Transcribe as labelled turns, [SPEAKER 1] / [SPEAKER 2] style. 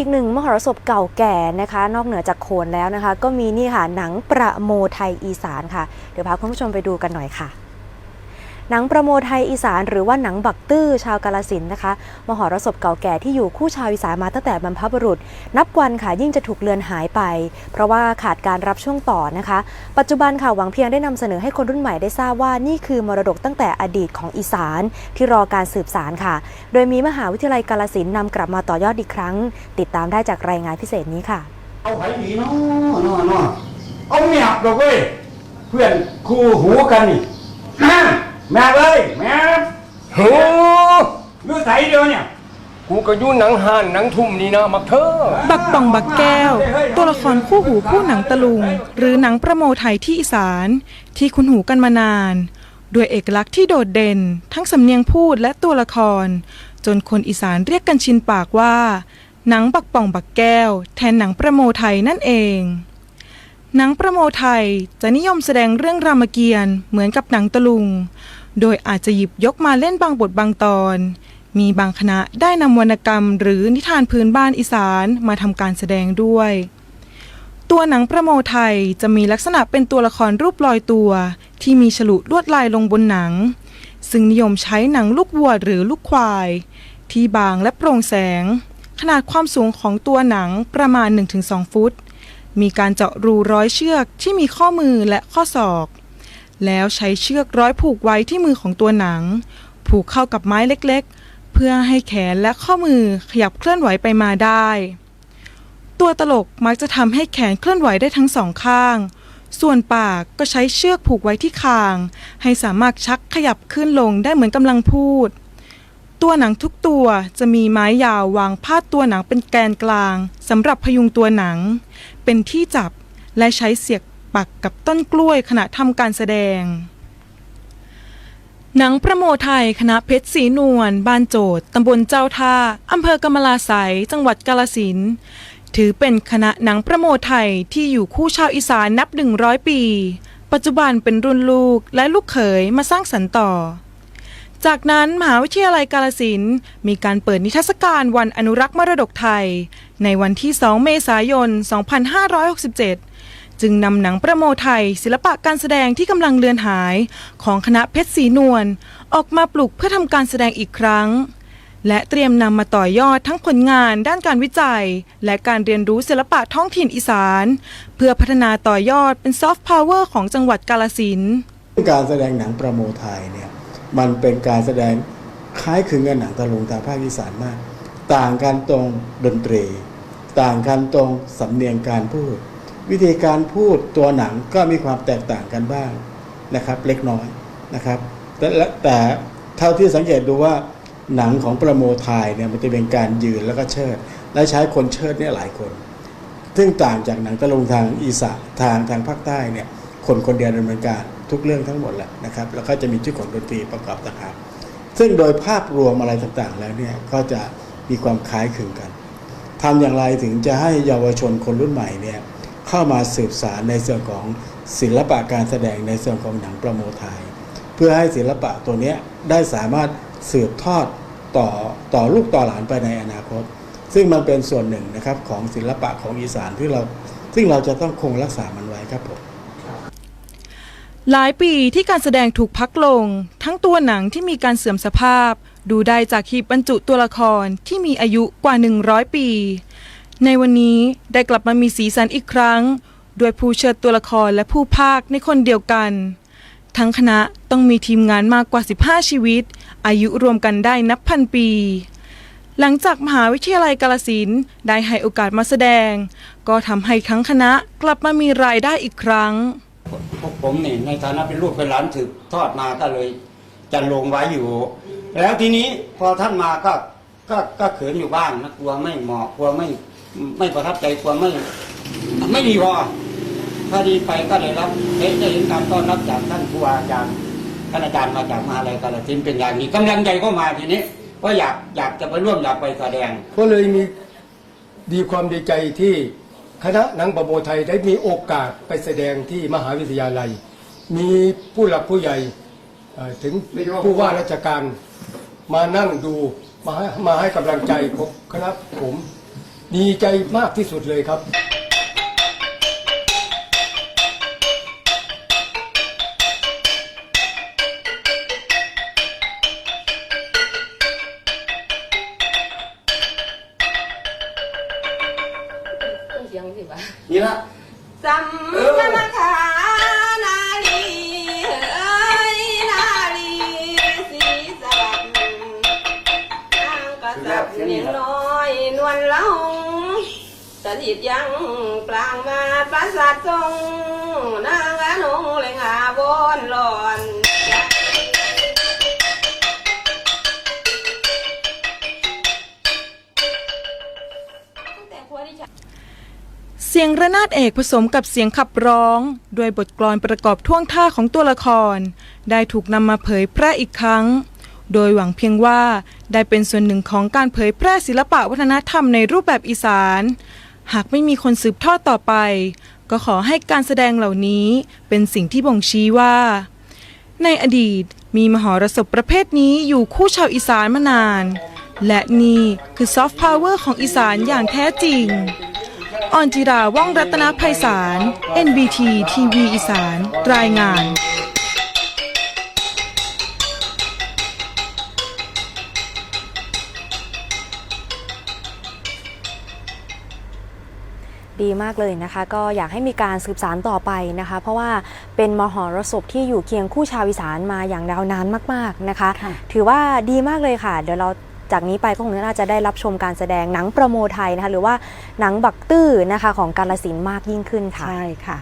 [SPEAKER 1] อีกหนึ่งมหรสพเก่าแก่นะคะ นอกเหนือจากโขนแล้วนะคะ ก็มีนี่ค่ะหนังประโมไทยอีสานค่ะ เดี๋ยวพาคุณผู้ชมไปดูกันหน่อยค่ะ หนังประโมไทยอีสานหรือว่าหนังบักตื้อชาวกาลสินนะคะ มหรสพเก่าแก่ที่อยู่คู่ชาวอีสานมาตั้งแต่บรรพบุรุษ นับวันค่ะยิ่งจะถูกเลือนหายไป เพราะว่าขาดการรับช่วงต่อนะคะ ปัจจุบันค่ะหวังเพียงได้นำเสนอให้คนรุ่นใหม่ได้ทราบว่านี่คือมรดกตั้งแต่อดีตของอีสานที่รอการสืบสานค่ะ โดยมีมหาวิทยาลัยกาลสินธุ์นำกลับมาต่อยอดอีกครั้ง ติดตามได้จากรายงานพิเศษนี้ค่ะ
[SPEAKER 2] เอาไผดีเนาะเนาะเนาะเอาเมียดอกเว้ยเพื่อนคู่หูกันนี่ แม่แม่เลยแม่
[SPEAKER 3] โอ้
[SPEAKER 2] ดูใสเดียวเนี่ย
[SPEAKER 3] กูก็อยู่หนังห่านหนังทุ่มนี่นะมักเธอ
[SPEAKER 4] บักป่องบักแก้ว ตัวละครคู่หูคู่หนังตะลุง หรือหนังประโมไทยที่อีสาน ที่คุ้นหูกันมานานด้วยเอกลักษณ์ที่โดดเด่น ทั้งสำเนียงพูดและตัวละคร จนคนอีสานเรียกกันชินปากว่า หนังบักป่องบักแก้ว แทนหนังประโมไทยนั่นเองหนังประโมไทยจะนิยมแสดงเรื่องรามเกียรติ์เหมือนกับหนังตะลุง โดยอาจจะหยิบยกมาเล่นบางบทบางตอน มีบางคณะได้นำวรรณกรรม หรือนิทานพื้นบ้านอีสานมาทำการแสดงด้วย ตัวหนังประโมไทยจะมีลักษณะเป็นตัวละครรูปลอยตัว ที่มีฉลุลวดลายลงบนหนัง ซึ่งนิยมใช้หนังลูกวัวหรือลูกควาย ที่บางและโปร่งแสง ขนาดความสูงของตัวหนังประมาณ 1-2 ฟุต มีการเจาะรูร้อยเชือกที่มีข้อมือและข้อศอก แล้วใช้เชือกร้อยผูกไว้ที่มือของตัวหนัง ผูกเข้ากับไม้เล็กๆ เพื่อให้แขนและข้อมือขยับเคลื่อนไหวไปมาได้ ตัวตลกมักจะทำให้แขนเคลื่อนไหวได้ทั้งสองข้าง ส่วนปากก็ใช้เชือกผูกไว้ที่คาง ให้สามารถชักขยับขึ้นลงได้เหมือนกำลังพูด ตัวหนังทุกตัวจะมีไม้ยาววางพาดตัวหนังเป็นแกนกลางสำหรับพยุงตัวหนัง เป็นที่จับและใช้เสียบ ปักกับต้นกล้วยขณะทำการแสดง หนังประโมไทยคณะเพชรศรีนวลบ้านโจทย์ตำบลเจ้าท่าอำเภอกำมะลาไสยจังหวัดกาลสินถือเป็นคณะหนังประโมไทยที่อยู่คู่ชาวอีสานนับ 100 ปี ปัจจุบันเป็นรุ่นลูกและลูกเขยมาสร้างสรรค์ต่อ จากนั้นมหาวิทยาลัยกาลสินมีการเปิดนิทรรศการวันอนุรักษ์มรดกไทย ในวันที่ 2 เมษายน 2567 จึงนำหนังประโมไทย ศิลปะการแสดงที่กำลังเลือนหาย ของคณะเพชรศรีนวลออกมาปลุกเพื่อทำการแสดงอีกครั้ง และเตรียมนำมาต่อยอดทั้งผลงานด้านการวิจัย และการเรียนรู้ศิลปะท้องถิ่นอีสาน เพื่อพัฒนาต่อยอดเป็นซอฟต์พาวเวอร์ของจังหวัดกาลสินธุ์
[SPEAKER 5] การแสดงหนังประโมไทยเนี่ยมันเป็นการแสดงคล้ายคลึงกับหนังตะลุงทาภาคอีสานมาก ต่างกันตรงดนตรี ต่างกันตรงสำเนียงการพูด วิธีการพูดตัวหนังก็มีความแตกต่างกันบ้างนะครับ เล็กน้อยนะครับ แต่แต่เท่าที่สังเกตดูว่าหนังของประโมไทยเนี่ยมันจะเป็นการยืนแล้วก็เชิด และใช้คนเชิดเนี่ยหลายคน ซึ่งต่างจากหนังตะลุงทางอีสานทางทางภาคใต้เนี่ยคนคนเดียวดำเนินการทุกเรื่องทั้งหมดแหละนะครับ แล้วก็จะมีชื่อของดนตรีประกอบต่างหากซึ่งโดยภาพรวมอะไรต่างๆ แล้วเนี่ยก็จะมีความคล้ายคลึงกันทำอย่างไรถึงจะให้เยาวชนคนรุ่นใหม่เนี่ย เข้ามาสืบสารในส่วนของศิลปะการแสดงในส่วนของหนังประโมไทย เพื่อให้ศิลปะตัวนี้ได้สามารถสืบทอดต่อต่อลูกต่อหลานไปในอนาคต ซึ่งมันเป็นส่วนหนึ่งนะครับของศิลปะของอีสานที่เรา ซึ่งเราจะต้องคงรักษามันไว้ครับผม
[SPEAKER 4] หลายปีที่การแสดงถูกพักลง ทั้งตัวหนังที่มีการเสื่อมสภาพ ดูได้จากหีบบรรจุตัวละครที่มีอายุกว่า 100 ปี ในวันนี้ได้กลับมามีสีสันอีกครั้ง ด้วยผู้เชิดตัวละครและผู้พากย์ในคนเดียวกัน ทั้งคณะต้องมีทีมงานมากกว่า 15 ชีวิต อายุรวมกันได้นับพันปี หลังจากมหาวิทยาลัยกาลสินได้ให้โอกาสมาแสดง ก็ทำให้ทั้งคณะกลับมามีรายได้อีกครั้ง
[SPEAKER 2] พวกผมนี่ในฐานะเป็นลูกเป็นหลานสืบทอดมาก็เลยจันลงไว้อยู่ แล้วทีนี้พอท่านมาก็ก็ก็เขินอยู่บ้างนะกลัวไม่เหมาะกลัวไม่ ไม่ประทับใจกลัวไม่ไม่ดีพอพอดีไปก็เลยรับเห็นได้เห็นการต้อนรับจากท่านผู้ว่าอาจารย์ท่านอาจารย์มาจากมหาลัยกาฬสินเป็นอย่างนี้กำลังใจก็มาทีนี้ก็อยากอยากจะไปร่วมอยากไปแสดง
[SPEAKER 3] ก็เลยมีดีความดีใจที่คณะหนังประโมไทยได้มีโอกาสไปแสดงที่มหาวิทยาลัย มีผู้หลักผู้ใหญ่ถึงผู้ว่าราชการมานั่งดูมาให้มาให้กำลังใจผมคณะผม ดีใจมากที่สุดเลยครับ
[SPEAKER 2] นี่ละ
[SPEAKER 6] สัมมาทานา ถิตยังกลางมาปราสาททรงนางอนงเลงาบนหลอน
[SPEAKER 4] เสียงระนาดเอกผสมกับเสียงขับร้องด้วยบทกลอนประกอบท่วงท่าของตัวละคร ได้ถูกนำมาเผยแพร่อีกครั้ง โดยหวังเพียงว่าได้เป็นส่วนหนึ่งของการเผยแพร่ศิลปะวัฒนธรรมในรูปแบบอีสาน หากไม่มีคนสืบทอดต่อไป ก็ขอให้การแสดงเหล่านี้เป็นสิ่งที่บ่งชี้ว่า ในอดีตมีมหรสพประเภทนี้อยู่คู่ชาวอีสานมานาน และนี่คือซอฟต์พาวเวอร์ของอีสานอย่างแท้จริง ออนจิราว่องรัตนภัยสาร NBT ทีวีอีสาน รายงาน
[SPEAKER 1] ดีมากเลยนะคะ ก็อยากให้มีการสืบสานต่อไปนะคะ เพราะว่าเป็นมหรสพที่อยู่เคียงคู่ชาวอีสานมาอย่างยาวนานมากๆนะคะ ถือว่าดีมากเลยค่ะ เดี๋ยวเราจากนี้ไปก็คงน่าจะได้รับชมการแสดงหนังโประโมไทยนะคะหรือว่าหนังบักตื้อนะคะของกาลสินธุ์มากยิ่งขึ้นค่ะ
[SPEAKER 7] ใช่ค่ะ